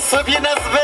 собі назве.